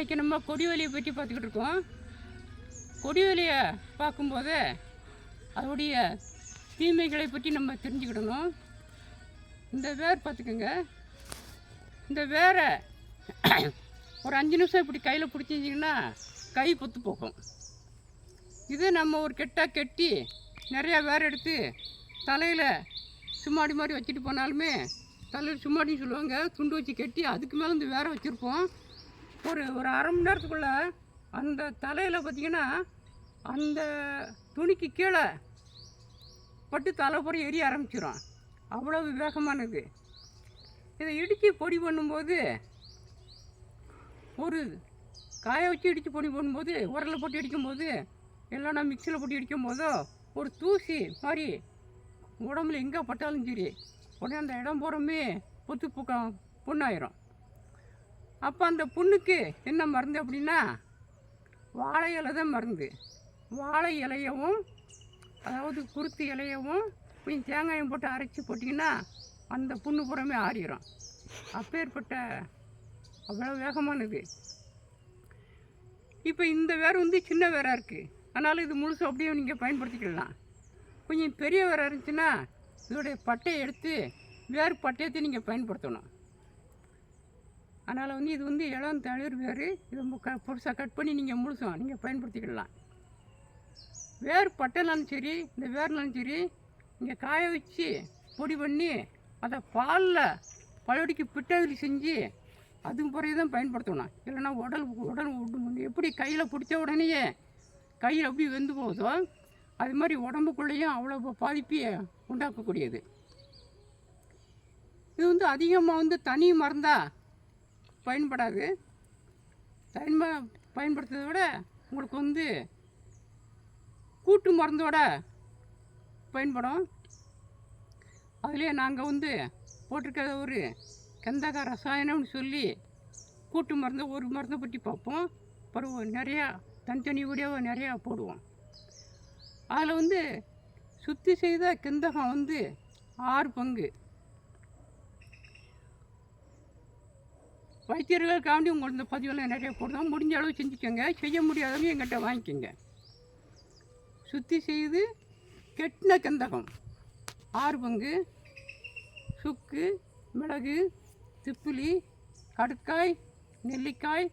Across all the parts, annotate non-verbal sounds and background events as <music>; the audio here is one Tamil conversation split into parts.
இன்றைக்கி நம்ம கொடிவேலியை பற்றி பார்த்துக்கிட்டு இருக்கோம். கொடிவேலியை பார்க்கும்போது அதோடைய தீமைகளை பற்றி நம்ம தெரிஞ்சுக்கிடணும். இந்த வேர் பார்த்துக்கோங்க. இந்த வேரை <clears throat> ஒரு அஞ்சு நிமிஷம் இப்படி கையில் பிடிச்சிங்கன்னா கை பொத்து போகும். இது நம்ம ஒரு கெட்டாக கெட்டி நிறையா வேர் எடுத்து தலையில் சும்மாடி மாதிரி வச்சுட்டு போனாலுமே தலையில் சும்மாடின்னு சொல்லுவாங்க. துண்டு வச்சு கட்டி அதுக்கு மேலே இந்த வேற வச்சுருப்போம். ஒரு ஒரு அரை மணி நேரத்துக்குள்ளே அந்த தலையில் பார்த்திங்கன்னா அந்த துணிக்கு கீழே பட்டு தலைப்புறம் எரிய ஆரம்பிச்சிடும் அவ்வளவு வேகமானது. இதை இடித்து பொடி பண்ணும்போது ஒரு காய வச்சு இடித்து பொடி பண்ணும்போது உரலில் போட்டு அடிக்கும்போது இல்லைன்னா மிக்சியில் போட்டு அடிக்கும் போதோ ஒரு தூசி மாதிரி உடம்புல எங்கே பட்டாலும் சரி உடனே அந்த இடம் போகிறோமே பொத்து பூக்கம் பொண்ணாயிரும். அப்போ அந்த புண்ணுக்கு என்ன மருந்து அப்படின்னா வாழை இலை தான் மருந்து. வாழை இலையவும் அதாவது குருத்து இலையவும் கொஞ்சம் தேங்காயம் போட்டு அரைச்சி போட்டிங்கன்னா அந்த புண்ணு புறமே ஆறிடும் அப்பேற்பட்ட அவ்வளோ வேகமானது. இப்போ இந்த வேர் வந்து சின்ன வேராக இருக்குது அதனால் இது முழுசு அப்படியே நீங்கள் பயன்படுத்திக்கலாம். கொஞ்சம் பெரிய வேராக இருந்துச்சுன்னா இதோடைய பட்டையை எடுத்து வேறு பட்டயத்தை நீங்கள் பயன்படுத்தணும். அதனால் வந்து இது வந்து இளம் தளிர் வேறு. இதை ரொம்ப க புதுசாக கட் பண்ணி நீங்கள் முழுசும் நீங்கள் பயன்படுத்திக்கிடலாம். வேர் பட்டைனாலும் சரி இந்த வேர்னாலும் சரி நீங்கள் காய வச்சு பொடி பண்ணி அதை பாலில் பழடிக்கு பிட்டதில் செஞ்சு அதுக்கு முறையை தான் பயன்படுத்தணும். இல்லைன்னா உடல் உடல் உடு- எப்படி கையில் பிடிச்ச உடனேயே கையில் எப்படி வெந்து போகுதோ அது மாதிரி உடம்புக்குள்ளேயும் அவ்வளோ பாதிப்பையே உண்டாக்கக்கூடியது. இது வந்து அதிகமாக வந்து தனி மருந்தாக பயன்படாது. பயன்ப பயன்படுத்துறதை விட உங்களுக்கு வந்து கூட்டு மருந்தோட பயன்படும். அதுலேயே நாங்கள் வந்து போட்டிருக்கிற ஒரு கந்தக ரசாயனம்னு சொல்லி கூட்டு மருந்து ஒரு மருந்தை பற்றி பார்ப்போம். அப்புறம் நிறையா தனித்தனி வீடியோவை நிறையா போடுவோம். அதில் வந்து சுத்தி செய்த கந்தகம் வந்து ஆறு பங்கு. வைத்தியர்களுக்காண்டி உங்களுக்கு இந்த பதிவெல்லாம் நிறைய போடுறோம். முடிஞ்ச அளவு செஞ்சுக்கோங்க. செய்ய முடியாதவங்க எங்கிட்ட வாங்கிக்கோங்க. சுத்தி செய்து கெட்டின கந்தகம். ஆறு பங்கு சுக்கு மிளகு திப்புளி கடுக்காய் நெல்லிக்காய்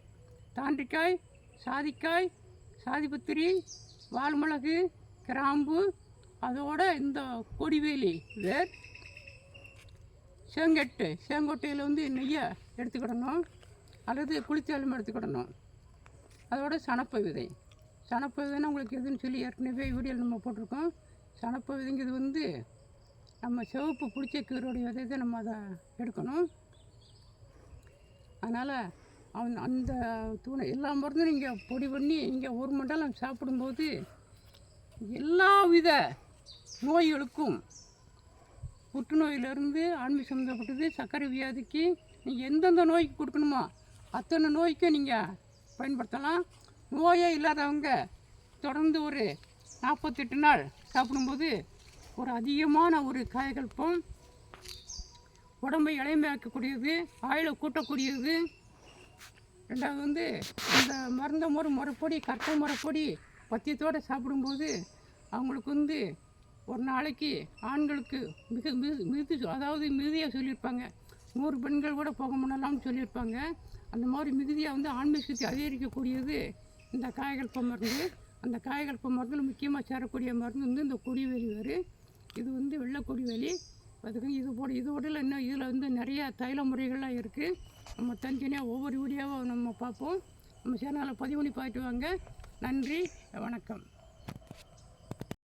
தாண்டிக்காய் சாதிக்காய் சாதிபத்திரி வால்மிளகு கிராம்பு அதோட இந்த கொடிவேலி வேர் செங்கட்டு செங்கொட்டையில் வந்து நெய்யை எடுத்துக்கிடணும். அல்லது குளித்தாலும் எடுத்துக்கிடணும். அதோட சணப்ப விதை. சணப்ப விதைன்னா உங்களுக்கு எதுன்னு சொல்லி ஏற்கனவே வீடியோவில் நம்ம போட்டிருக்கோம். சணப்ப விதைங்கிறது வந்து நம்ம சிவப்பு பிடிச்ச கீரோடைய விதை தான் நம்ம அதை எடுக்கணும். அதனால் அவன் அந்த தூணை எல்லா மருந்தும் நீங்கள் பொடி பண்ணி இங்கே ஒரு மண்டலம் சாப்பிடும்போது எல்லா வித நோய்களுக்கும் புற்றுநோயிலிருந்து ஆண்மை சம்மந்தப்பட்டது சர்க்கரை வியாதிக்கு நீங்கள் எந்தெந்த நோய்க்கு கொடுக்கணுமோ அத்தனை நோய்க்கும் நீங்கள் பயன்படுத்தலாம். நோயே இல்லாதவங்க தொடர்ந்து ஒரு நாற்பத்தெட்டு நாள் சாப்பிடும்போது ஒரு அதிகமான ஒரு காயகல்பம் உடம்பை இளைமையாக்கக்கூடியது ஆயுளை கூட்டக்கூடியது. ரெண்டாவது வந்து இந்த மருந்த முறை முறைப்படி கரெக்டாக முறைப்படி பத்தியத்தோடு சாப்பிடும்போது அவங்களுக்கு வந்து ஒரு நாளைக்கு ஆண்களுக்கு மிக மிகுதி அதாவது மிகுதியாக சொல்லியிருப்பாங்க. நூறு பெண்கள் கூட போக முன்னலாம்னு சொல்லியிருப்பாங்க. அந்த மாதிரி மிகுதியாக வந்து ஆன்மீக சக்தி அதிகரிக்கக்கூடியது இந்த காயகல்ப மருந்து. அந்த காயகல்ப மருந்தில் முக்கியமாக சேரக்கூடிய மருந்து வந்து இந்த கொடிவேலி வேறு. இது வந்து வெள்ளை கொடிவேலி அதுக்கு இது போட இதோடல இன்னும் இதில் வந்து நிறைய தைல முறைகள்லாம் இருக்குது நம்ம தனித்தனியாக ஒவ்வொரு வீடியோவும் நம்ம பார்ப்போம். நம்ம சேனலில் பதிவு பண்ணி பார்த்துட்டு வாங்க. நன்றி வணக்கம்.